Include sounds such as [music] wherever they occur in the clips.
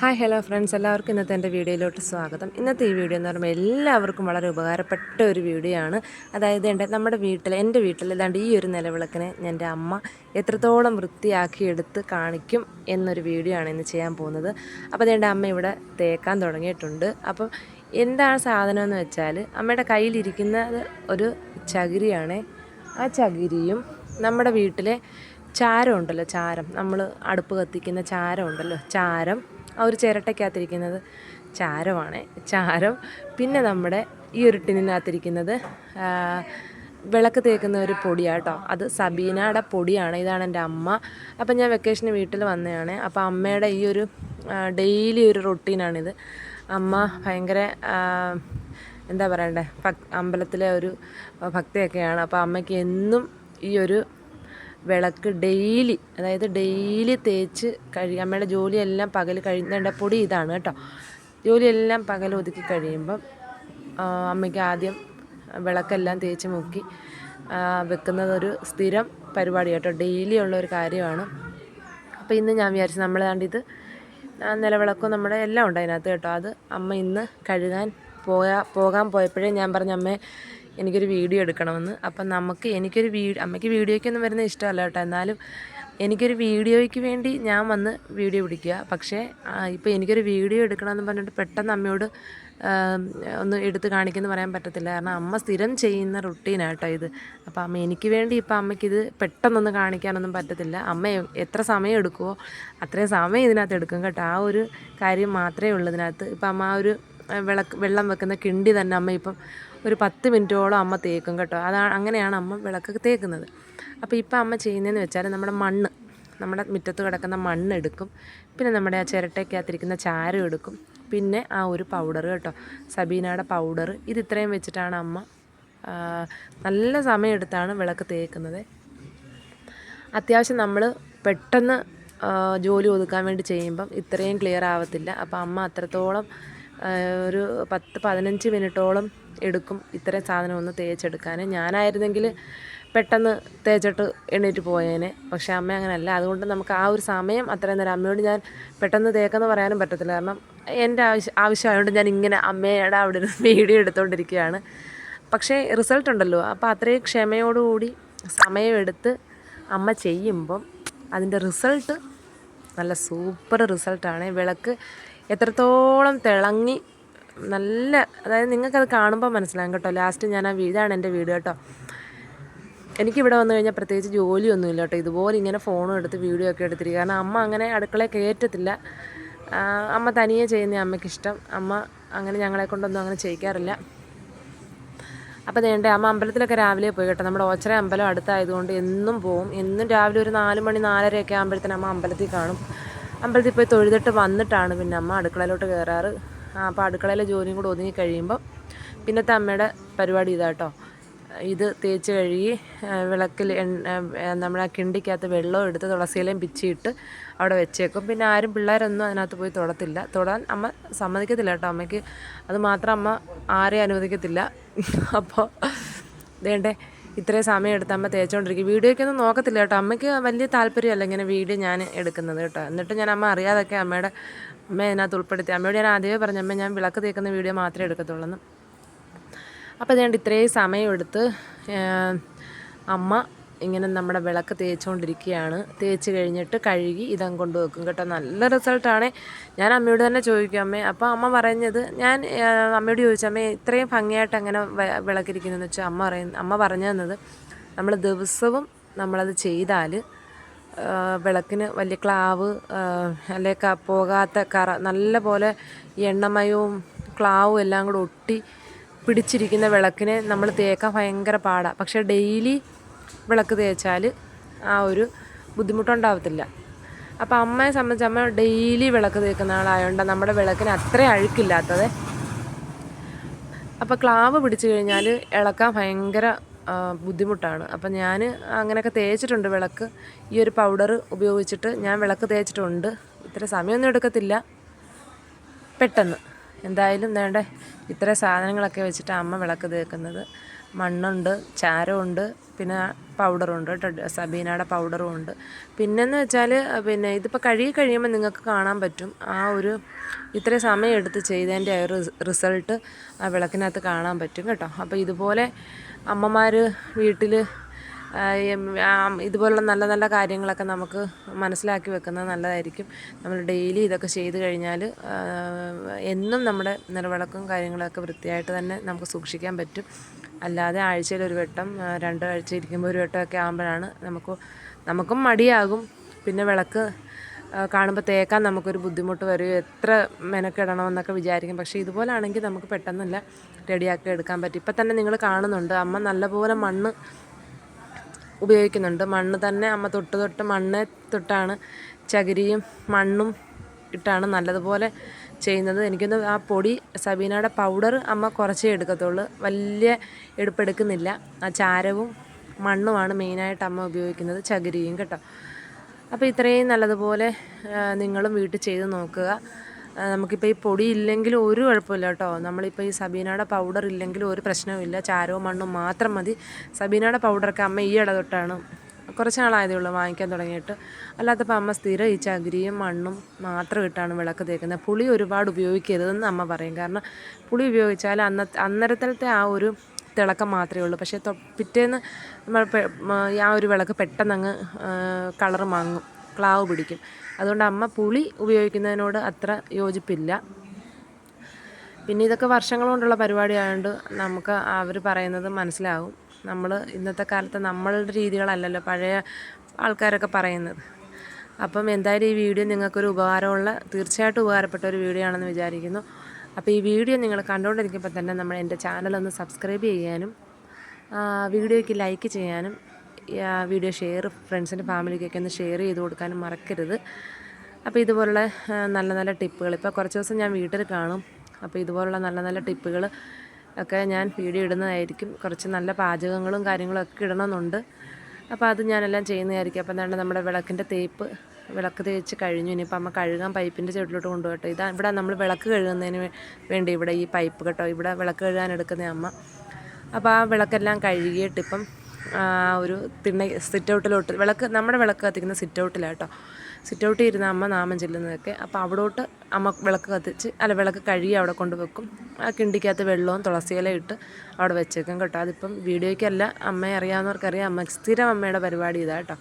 Hi hello friends എല്ലാവർക്കും ഇന്നത്തെ എന്റെ വീഡിയോയിലോട്ട് സ്വാഗതം. ഇന്നത്തെ ഈ വീഡിയോ എന്ന് പറയുമ്പോൾ എല്ലാവർക്കും വളരെ ഉപകാരപ്പെട്ട ഒരു വീഡിയോ ആണ്. അതായത് എന്റെ നമ്മുടെ വീട്ടിൽ എന്റെ വീട്ടിൽ ഏതാണ്ട് ഈ ഒരു നിലവിളക്കിനെ എന്റെ അമ്മ എത്രത്തോളം വൃത്തിയാക്കി എടുത്ത് കാണിക്കും എന്നൊരു വീഡിയോ ആണ് ഇന്ന് ചെയ്യാൻ പോകുന്നത്. അപ്പോൾ എന്റെ അമ്മ ഇവിടെ തേക്കാൻ തുടങ്ങിയിട്ടുണ്ട്. അപ്പം എന്താണ് സാധനം എന്ന് വെച്ചാൽ അമ്മയുടെ കയ്യിലിരിക്കുന്നത് ഒരു ചകിരിയാണ്. ആ ചകിരിയും നമ്മുടെ വീട്ടിലെ ചാരം ഉണ്ടല്ലോ ചാരം. നമ്മൾ അടുപ്പ് കത്തിക്കുന്ന ചാരം ഉണ്ടല്ലോ ചാരം. ആ ഒരു ചിരട്ടയ്ക്കകത്തിരിക്കുന്നത് ചാരമാണ്. ചാരം പിന്നെ നമ്മുടെ ഈ ഒരു ടിന്നിനകത്തിരിക്കുന്നത് വിളക്ക് തേക്കുന്ന ഒരു പൊടിയാട്ടോ അത് സബീനയുടെ പൊടിയാണ്. ഇതാണ് എന്റെ അമ്മ. അപ്പം ഞാൻ വെക്കേഷന് വീട്ടിൽ വന്നതാണ്. അപ്പോൾ അമ്മയുടെ ഈ ഒരു ഡെയിലി ഒരു റൊട്ടീനാണിത്. അമ്മ ഭയങ്കര എന്താ പറയണ്ടേ ഭക് അമ്പലത്തിലെ ഒരു ഭക്തിയൊക്കെയാണ്. അപ്പോൾ അമ്മയ്ക്ക് എന്നും ഈ ഒരു വിളക്ക് ഡെയിലി അതായത് ഡെയിലി തേച്ച് കഴുകി അമ്മയുടെ ജോലിയെല്ലാം പകൽ കഴിയുന്നതിന്റെ പൊടി ഇതാണ് കേട്ടോ. ജോലിയെല്ലാം പകൽ ഒതുക്കി കഴിയുമ്പം അമ്മയ്ക്ക് ആദ്യം വിളക്കെല്ലാം തേച്ച് മുക്കി വെക്കുന്നതൊരു സ്ഥിരം പരിപാടി കേട്ടോ. ഡെയിലി ഉള്ള ഒരു കാര്യമാണ്. അപ്പോൾ ഇന്ന് ഞാൻ വിചാരിച്ചു നമ്മൾ ഇത് നിലവിളക്കും നമ്മുടെ എല്ലാം ഉണ്ട് അതിനകത്ത് കേട്ടോ. അത് അമ്മ ഇന്ന് കഴുകാൻ പോയാ പോകാൻ പോയപ്പോഴേ ഞാൻ പറഞ്ഞ അമ്മേ എനിക്കൊരു വീഡിയോ എടുക്കണമെന്ന്. അപ്പം നമുക്ക് എനിക്കൊരു വീഡിയോ അമ്മയ്ക്ക് വീഡിയോയ്ക്കൊന്നും വരുന്ന ഇഷ്ടമല്ല കേട്ടോ. എന്നാലും എനിക്കൊരു വീഡിയോയ്ക്ക് വേണ്ടി ഞാൻ വന്ന് വീഡിയോ പിടിക്കുക. പക്ഷേ ഇപ്പോൾ എനിക്കൊരു വീഡിയോ എടുക്കണമെന്ന് പറഞ്ഞിട്ട് പെട്ടെന്ന് അമ്മയോട് ഒന്ന് എടുത്ത് കാണിക്കുമെന്ന് പറയാൻ പറ്റത്തില്ല. കാരണം അമ്മ സ്ഥിരം ചെയ്യുന്ന റുട്ടീനാട്ടോ ഇത്. അപ്പോൾ അമ്മ എനിക്ക് വേണ്ടി ഇപ്പോൾ അമ്മയ്ക്കിത് പെട്ടെന്നൊന്നും കാണിക്കാനൊന്നും പറ്റത്തില്ല. അമ്മ എത്ര സമയം എടുക്കുമോ അത്രയും സമയം ഇതിനകത്ത് എടുക്കും കേട്ടോ. ആ ഒരു കാര്യം മാത്രമേ ഉള്ളൂ ഇതിനകത്ത്. ഇപ്പം അമ്മ ആ ഒരു വിളക്ക് വെള്ളം വെക്കുന്ന കിണ്ടി തന്നെ അമ്മ ഇപ്പം ഒരു പത്ത് മിനിറ്റോളം അമ്മ തേക്കും കേട്ടോ. അതാണ് അങ്ങനെയാണ് അമ്മ വിളക്ക് തേക്കുന്നത്. അപ്പോൾ ഇപ്പം അമ്മ ചെയ്യുന്നതെന്ന് വെച്ചാൽ നമ്മുടെ മണ്ണ് നമ്മുടെ മുറ്റത്ത് കിടക്കുന്ന മണ്ണ് എടുക്കും. പിന്നെ നമ്മുടെ ആ ചിരട്ടയ്ക്കകത്തിരിക്കുന്ന ചാരം എടുക്കും. പിന്നെ ആ ഒരു പൗഡർ കേട്ടോ. സബീനയുടെ പൗഡർ ഇത് ഇത്രയും വെച്ചിട്ടാണ് അമ്മ നല്ല സമയമെടുത്താണ് വിളക്ക് തേക്കുന്നത്. അത്യാവശ്യം നമ്മൾ പെട്ടെന്ന് ജോലി ഒതുക്കാൻ വേണ്ടി ചെയ്യുമ്പം ഇത്രയും ക്ലിയർ ആവത്തില്ല. അപ്പോൾ അമ്മ അത്രത്തോളം ഒരു പത്ത് പതിനഞ്ച് മിനിറ്റോളം എടുക്കും. ഇത്രയും സാധനം ഒന്ന് തേച്ചെടുക്കാൻ ഞാനായിരുന്നെങ്കിൽ പെട്ടെന്ന് തേച്ചിട്ട് എണ്ണീറ്റ് പോയേനെ. പക്ഷേ അമ്മ അങ്ങനെയല്ല അതുകൊണ്ട് നമുക്ക് ആ ഒരു സമയം അത്രയും നേരം അമ്മയോട് ഞാൻ പെട്ടെന്ന് തേക്കെന്ന് പറയാനും പറ്റത്തില്ല. കാരണം എന്റെ ആവശ്യം ആവശ്യമായതുകൊണ്ട് ഞാൻ ഇങ്ങനെ അമ്മയുടെ അവിടെ ഒരു വീഡിയോ എടുത്തുകൊണ്ടിരിക്കുകയാണ് പക്ഷേ റിസൾട്ട് ഉണ്ടല്ലോ. അപ്പോൾ അത്രയും ക്ഷമയോടുകൂടി സമയമെടുത്ത് അമ്മ ചെയ്യുമ്പം അതിന്റെ റിസൾട്ട് നല്ല സൂപ്പർ റിസൾട്ടാണ്. വിളക്ക് എത്രത്തോളം തിളങ്ങി നല്ല അതായത് നിങ്ങൾക്കത് കാണുമ്പോൾ മനസ്സിലാകും കേട്ടോ. ലാസ്റ്റ് ഞാൻ ആ ഇതാണ് എന്റെ വീട് കേട്ടോ. എനിക്കിവിടെ വന്നു കഴിഞ്ഞാൽ പ്രത്യേകിച്ച് ജോലിയൊന്നുമില്ല കേട്ടോ. ഇതുപോലെ ഇങ്ങനെ ഫോണും എടുത്ത് വീഡിയോ ഒക്കെ എടുത്തിരിക്കുക കാരണം അമ്മ അങ്ങനെ അടുക്കള കയറ്റത്തില്ല. അമ്മ തനിയെ ചെയ്യുന്ന അമ്മയ്ക്കിഷ്ടം അമ്മ അങ്ങനെ ഞങ്ങളെ കൊണ്ടൊന്നും അങ്ങനെ ചെയ്യിക്കാറില്ല. അപ്പോൾ വേണ്ടേ അമ്മ അമ്പലത്തിലൊക്കെ രാവിലെ പോയി കേട്ടോ. നമ്മുടെ ഓച്ചര അമ്പലം അടുത്തായതുകൊണ്ട് എന്നും പോവും. എന്നും രാവിലെ ഒരു നാല് മണി നാലരയൊക്കെ ആകുമ്പോഴത്തേനും അമ്മ അമ്പലത്തിൽ കാണും. അമ്പലത്തിൽ പോയി തൊഴുതിട്ട് വന്നിട്ടാണ് പിന്നെ അമ്മ അടുക്കളയിലോട്ട് കയറാറ് അപ്പോൾ അടുക്കളയിലെ ജോലിയും കൂടെ ഒതുങ്ങി കഴിയുമ്പോൾ പിന്നത്തെ അമ്മയുടെ പരിപാടി ഇതാട്ടോ. ഇത് തേച്ച് കഴുകി വിളക്കിൽ നമ്മുടെ കിണ്ടിക്കകത്ത് വെള്ളം എടുത്ത് തുളസിയിലയും പിച്ചിയിട്ട് അവിടെ വെച്ചേക്കും. പിന്നെ ആരും പിള്ളേരൊന്നും അതിനകത്ത് പോയി തൊടത്തില്ല. തൊടാൻ അമ്മ സമ്മതിക്കത്തില്ല കേട്ടോ അമ്മയ്ക്ക്. അത് മാത്രം അമ്മ ആരെയും അനുവദിക്കത്തില്ല. [laughs] അപ്പോൾ വേണ്ടേ ഇത്രയും സമയം എടുത്ത് അമ്മ തേച്ചുകൊണ്ടിരിക്കും വീഡിയോയ്ക്കൊന്നും നോക്കത്തില്ല കേട്ടോ. അമ്മയ്ക്ക് വലിയ താല്പര്യമല്ല ഇങ്ങനെ വീഡിയോ ഞാൻ എടുക്കുന്നത് കേട്ടോ. എന്നിട്ട് ഞാൻ അമ്മ അറിയാതൊക്കെ അമ്മയുടെ അമ്മ അതിനകത്ത് ഉൾപ്പെടുത്തി. അമ്മയോട് ഞാൻ ആദ്യമേ പറഞ്ഞു അമ്മ ഞാൻ വിളക്ക് തേക്കുന്ന വീഡിയോ മാത്രമേ എടുക്കത്തുള്ളൂ അപ്പോൾ അതുകൊണ്ട് ഇത്രയും സമയമെടുത്ത് അമ്മ ഇങ്ങനെ നമ്മുടെ വിളക്ക് തേച്ചുകൊണ്ടിരിക്കുകയാണ്. തേച്ച് കഴിഞ്ഞിട്ട് കഴുകി ഇതം കൊണ്ട് വെക്കും കേട്ടോ. നല്ല റിസൾട്ടാണ്. ഞാൻ അമ്മയോട് തന്നെ ചോദിക്കും അമ്മേ അപ്പോൾ അമ്മ പറഞ്ഞത് ഞാൻ അമ്മയോട് ചോദിച്ചു അമ്മേ ഇത്രയും ഭംഗിയായിട്ട് അങ്ങനെ വിളക്കിരിക്കുന്നതെന്ന് വെച്ചാൽ അമ്മ പറയുന്ന അമ്മ പറഞ്ഞു തന്നത് നമ്മൾ ദിവസവും നമ്മളത് ചെയ്താൽ വിളക്കിന് വലിയ ക്ലാവ് അല്ലെ പോകാത്ത കറ നല്ല പോലെ എണ്ണമയവും ക്ലാവും എല്ലാം കൂടെ ഒട്ടി പിടിച്ചിരിക്കുന്ന വിളക്കിനെ നമ്മൾ തേക്കാൻ ഭയങ്കര പാടാണ് പക്ഷേ ഡെയിലി വിളക്ക് തേച്ചാൽ ആ ഒരു ബുദ്ധിമുട്ടുണ്ടാവത്തില്ല. അപ്പോൾ അമ്മയെ സംബന്ധിച്ച് അമ്മ ഡെയിലി വിളക്ക് തേക്കുന്ന ആളായതുകൊണ്ട് നമ്മുടെ വിളക്കിന് അത്ര അഴുക്കില്ലാത്തത്. അപ്പോൾ ക്ലാവ് പിടിച്ചു കഴിഞ്ഞാൽ ഇളക്കാൻ ഭയങ്കര ബുദ്ധിമുട്ടാണ്. അപ്പം ഞാൻ അങ്ങനെയൊക്കെ തേച്ചിട്ടുണ്ട് വിളക്ക്. ഈ ഒരു പൗഡർ ഉപയോഗിച്ചിട്ട് ഞാൻ വിളക്ക് തേച്ചിട്ടുണ്ട്. ഇത്ര സമയമൊന്നും എടുക്കത്തില്ല. പെട്ടെന്ന്. എന്തായാലും വേണ്ട ഇത്ര സാധനങ്ങളൊക്കെ വെച്ചിട്ട് അമ്മ വിളക്ക് തേക്കുന്നത്. മണ്ണുണ്ട് ചാരമുണ്ട് പിന്നെ പൗഡറുണ്ട് കേട്ടോ. സബീനയുടെ പൗഡറും ഉണ്ട് പിന്നെന്ന് വെച്ചാൽ പിന്നെ ഇതിപ്പോൾ കഴുകി കഴിയുമ്പോൾ നിങ്ങൾക്ക് കാണാൻ പറ്റും. ആ ഒരു ഇത്രയും സമയം എടുത്ത് ചെയ്തതിന്റെ ആ ഒരു റിസൾട്ട് ആ വിളക്കിനകത്ത് കാണാൻ പറ്റും കേട്ടോ. അപ്പോൾ ഇതുപോലെ അമ്മമാർ വീട്ടിൽ ഇതുപോലുള്ള നല്ല നല്ല കാര്യങ്ങളൊക്കെ നമുക്ക് മനസ്സിലാക്കി വെക്കുന്നത് നല്ലതായിരിക്കും. നമ്മൾ ഡെയിലി ഇതൊക്കെ ചെയ്ത് കഴിഞ്ഞാൽ എന്നും നമ്മുടെ നിലവിളക്കും കാര്യങ്ങളൊക്കെ വൃത്തിയായിട്ട് തന്നെ നമുക്ക് സൂക്ഷിക്കാൻ പറ്റും. അല്ലാതെ ആഴ്ചയിൽ ഒരു വട്ടം രണ്ട് ആഴ്ച ഇരിക്കുമ്പോൾ ഒരു വട്ടമൊക്കെ ആകുമ്പോഴാണ് നമുക്ക് നമുക്കും മടിയാകും. പിന്നെ വിളക്ക് കാണുമ്പോൾ തേക്കാൻ നമുക്കൊരു ബുദ്ധിമുട്ട് വരും. എത്ര മെനക്കിടണമെന്നൊക്കെ വിചാരിക്കും. പക്ഷേ ഇതുപോലാണെങ്കിൽ നമുക്ക് പെട്ടെന്നല്ല റെഡിയാക്കി എടുക്കാൻ പറ്റും. ഇപ്പം തന്നെ നിങ്ങൾ കാണുന്നുണ്ട് അമ്മ നല്ലപോലെ മണ്ണ് ഉപയോഗിക്കുന്നുണ്ട്. മണ്ണ് തന്നെ അമ്മ തൊട്ട് തൊട്ട് മണ്ണ് തൊട്ടാണ് ചകിരിയും മണ്ണും ഇട്ടാണ് നല്ലതുപോലെ ചെയ്യുന്നത്. എനിക്കൊന്ന് ആ പൊടി സബീനയുടെ പൗഡർ അമ്മ കുറച്ചേ എടുക്കത്തുള്ളൂ. വലിയ എടുപ്പെടുക്കുന്നില്ല. ആ ചാരവും മണ്ണുമാണ് മെയിനായിട്ട് അമ്മ ഉപയോഗിക്കുന്നത് ചകിരിയും കേട്ടോ. അപ്പോൾ ഇത്രയും നല്ലതുപോലെ നിങ്ങളും വീട്ടിൽ ചെയ്ത് നോക്കുക. നമുക്കിപ്പോൾ ഈ പൊടി ഇല്ലെങ്കിൽ ഒരു കുഴപ്പമില്ല കേട്ടോ. നമ്മളിപ്പോൾ ഈ സബീനയുടെ പൗഡർ ഇല്ലെങ്കിൽ ഒരു പ്രശ്നവുമില്ല ചാരവും മണ്ണും മാത്രം മതി. സബീനയുടെ പൗഡറൊക്കെ അമ്മ ഈ ഇട തൊട്ടാണ്. കുറച്ച് നാളായതേ ഉള്ളൂ വാങ്ങിക്കാൻ തുടങ്ങിയിട്ട്. അല്ലാത്തപ്പോൾ അമ്മ സ്ഥിരം ഈ ചകിരിയും മണ്ണും മാത്രം ഇട്ടാണ് വിളക്ക് തേക്കുന്നത്. പുളി ഒരുപാട് ഉപയോഗിക്കരുതെന്ന് അമ്മ പറയും. കാരണം പുളി ഉപയോഗിച്ചാൽ അന്ന അന്നേരത്തിലത്തെ ആ ഒരു തിളക്കം മാത്രമേ ഉള്ളൂ. പക്ഷേ പിറ്റേന്ന് നമ്മൾ ആ ഒരു വിളക്ക് പെട്ടെന്ന് അങ്ങ് കളറ് മങ്ങും. ക്ലാവ് പിടിക്കും. അതുകൊണ്ട് അമ്മ പുളി ഉപയോഗിക്കുന്നതിനോട് അത്ര യോജിപ്പില്ല. പിന്നെ ഇതൊക്കെ വർഷങ്ങൾ കൊണ്ടുള്ള പരിപാടി ആയതുകൊണ്ട് നമുക്ക് അവർ പറയുന്നത് മനസ്സിലാവും. നമ്മൾ ഇന്നത്തെ കാലത്ത് നമ്മളുടെ രീതികളല്ലല്ലോ പഴയ ആൾക്കാരൊക്കെ പറയുന്നത്. അപ്പം എന്തായാലും ഈ വീഡിയോ നിങ്ങൾക്കൊരു ഉപകാരമുള്ള തീർച്ചയായിട്ടും ഉപകാരപ്പെട്ട ഒരു വീഡിയോ ആണെന്ന് വിചാരിക്കുന്നു. അപ്പോൾ ഈ വീഡിയോ നിങ്ങൾ കണ്ടുകൊണ്ടിരിക്കുമ്പോൾ തന്നെ നമ്മൾ എന്റെ ചാനലൊന്ന് സബ്സ്ക്രൈബ് ചെയ്യാനും വീഡിയോയ്ക്ക് ലൈക്ക് ചെയ്യാനും വീഡിയോ ഷെയർ ഫ്രണ്ട്സിന്റെ ഫാമിലിക്കൊക്കെ ഒന്ന് ഷെയർ ചെയ്ത് കൊടുക്കാനും മറക്കരുത്. അപ്പോൾ ഇതുപോലുള്ള നല്ല നല്ല ടിപ്പുകൾ ഇപ്പോൾ കുറച്ച് ദിവസം ഞാൻ വീട്ടിൽ കാണും. അപ്പോൾ ഇതുപോലുള്ള നല്ല നല്ല ടിപ്പുകൾ ഒക്കെ ഞാൻ വീഡിയോ ഇടുന്നതായിരിക്കും. കുറച്ച് നല്ല പാചകങ്ങളും കാര്യങ്ങളും ഒക്കെ ഇടണമെന്നുണ്ട്. അപ്പോൾ അത് ഞാനെല്ലാം ചെയ്യുന്നതായിരിക്കും. അപ്പോൾ എന്താണ് നമ്മുടെ വിളക്കിന്റെ തേപ്പ് വിളക്ക് തേച്ച് കഴിഞ്ഞു. ഇനിയിപ്പോൾ അമ്മ കഴുകാൻ പൈപ്പിന്റെ ചുവട്ടിലോട്ട് കൊണ്ടുപോകട്ടെ. ഇതാ ഇവിടെ നമ്മൾ വിളക്ക് കഴുകുന്നതിന് വേണ്ടി ഇവിടെ ഈ പൈപ്പ് കേട്ടോ ഇവിടെ വിളക്ക് കഴുകാൻ എടുക്കുന്ന അമ്മ. അപ്പോൾ ആ വിളക്കെല്ലാം കഴുകിയിട്ട് ഇപ്പം ഒരു തിണ്ണ സിറ്റ് ഔട്ടിലോട്ട് വിളക്ക് നമ്മുടെ വിളക്ക് കത്തിക്കുന്ന സിറ്റ് ഔട്ടിലാട്ടോ സിറ്റ് ഔട്ടിൽ ഇരുന്ന അമ്മ നാമം ചെല്ലുന്നതൊക്കെ. അപ്പോൾ അവിടോട്ട് അമ്മ വിളക്ക് കത്തിച്ച് അല്ല വിളക്ക് കഴുകി അവിടെ കൊണ്ടുവെക്കും. ആ കിണ്ടിക്കകത്ത് വെള്ളവും തുളസിയില ഇട്ട് അവിടെ വെച്ചേക്കും കേട്ടോ. അതിപ്പം വീഡിയോയ്ക്കല്ല അമ്മയെ അറിയാവുന്നവർക്കറിയാം. അമ്മ സ്ഥിരം അമ്മയുടെ പരിപാടി ഇതാ കേട്ടോ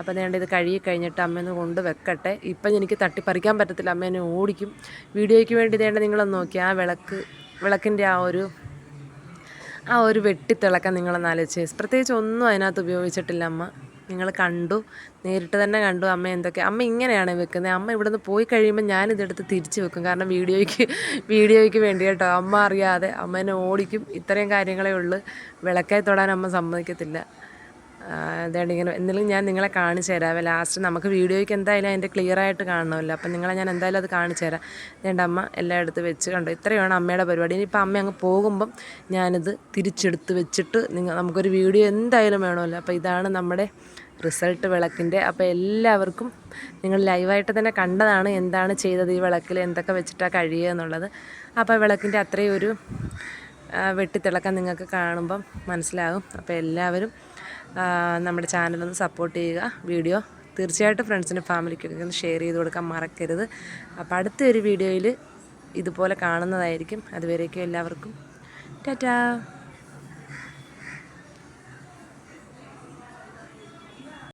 അപ്പോൾ നേണ്ട ഇത് കഴുകി കഴിഞ്ഞിട്ട് അമ്മേനെ കൊണ്ട് വെക്കട്ടെ ഇപ്പം എനിക്ക് തട്ടിപ്പറിക്കാൻ പറ്റത്തില്ല. അമ്മേനെ ഓടിക്കും. വീഡിയോയ്ക്ക് വേണ്ടി ഇതേണ്ട നിങ്ങളൊന്ന് നോക്കി ആ വിളക്ക് വിളക്കിന്റെ ആ ഒരു ആ ഒരു വെട്ടിത്തിളക്കം നിങ്ങളൊന്ന് ആലോചിച്ച് പ്രത്യേകിച്ച് ഒന്നും അതിനകത്ത് ഉപയോഗിച്ചിട്ടില്ല അമ്മ. നിങ്ങൾ കണ്ടു നേരിട്ട് തന്നെ കണ്ടു അമ്മ എന്തൊക്കെ. അമ്മ ഇങ്ങനെയാണ് വെക്കുന്നത്. അമ്മ ഇവിടുന്ന് പോയി കഴിയുമ്പോൾ ഞാനിതെടുത്ത് തിരിച്ച് വെക്കും. കാരണം വീഡിയോയ്ക്ക് വീഡിയോയ്ക്ക് വേണ്ടി കേട്ടോ. അമ്മ അറിയാതെ അമ്മേനെ ഓടിക്കും. ഇത്രയും കാര്യങ്ങളേ ഉള്ളൂ. വിളക്കായി തൊടാൻ അമ്മ സമ്മതിക്കത്തില്ല. അതുകൊണ്ട് ഇങ്ങനെ എന്തെങ്കിലും ഞാൻ നിങ്ങളെ കാണിച്ചു തരാം. ലാസ്റ്റ് നമുക്ക് വീഡിയോയ്ക്ക് എന്തായാലും അതിന്റെ ക്ലിയർ ആയിട്ട് കാണണമല്ലോ. അപ്പം നിങ്ങളെ ഞാൻ എന്തായാലും അത് കാണിച്ചു തരാം. എന്റെ അമ്മ എല്ലായിടത്ത് വെച്ച് കണ്ടോ? ഇത്രയാണ് അമ്മയുടെ പരിപാടി. ഇനിയിപ്പോൾ അമ്മ അങ്ങ് പോകുമ്പം ഞാനിത് തിരിച്ചെടുത്ത് വെച്ചിട്ട് നിങ്ങൾ നമുക്കൊരു വീഡിയോ എന്തായാലും വേണമല്ലോ. അപ്പോൾ ഇതാണ് നമ്മുടെ റിസൾട്ട് വിളക്കിന്റെ. അപ്പോൾ എല്ലാവർക്കും നിങ്ങൾ ലൈവായിട്ട് തന്നെ കണ്ടതാണ് എന്താണ് ചെയ്തത് ഈ വിളക്കിൽ എന്തൊക്കെ വെച്ചിട്ടാണ് കഴിയുക എന്നുള്ളത്. അപ്പോൾ വിളക്കിന്റെ അത്രയും ഒരു വെട്ടിത്തിളക്കം നിങ്ങൾക്ക് കാണുമ്പം മനസ്സിലാകും. അപ്പോൾ എല്ലാവരും നമ്മുടെ ചാനലൊന്ന് സപ്പോർട്ട് ചെയ്യുക. വീഡിയോ തീർച്ചയായിട്ടും ഫ്രണ്ട്സിനും ഫാമിലിക്കൊക്കെ ഒന്ന് ഷെയർ ചെയ്ത് കൊടുക്കാൻ മറക്കരുത്. അപ്പോൾ അടുത്തൊരു വീഡിയോയിൽ ഇതുപോലെ കാണുന്നതായിരിക്കും. അതുവരേക്കും എല്ലാവർക്കും. ടാറ്റാ.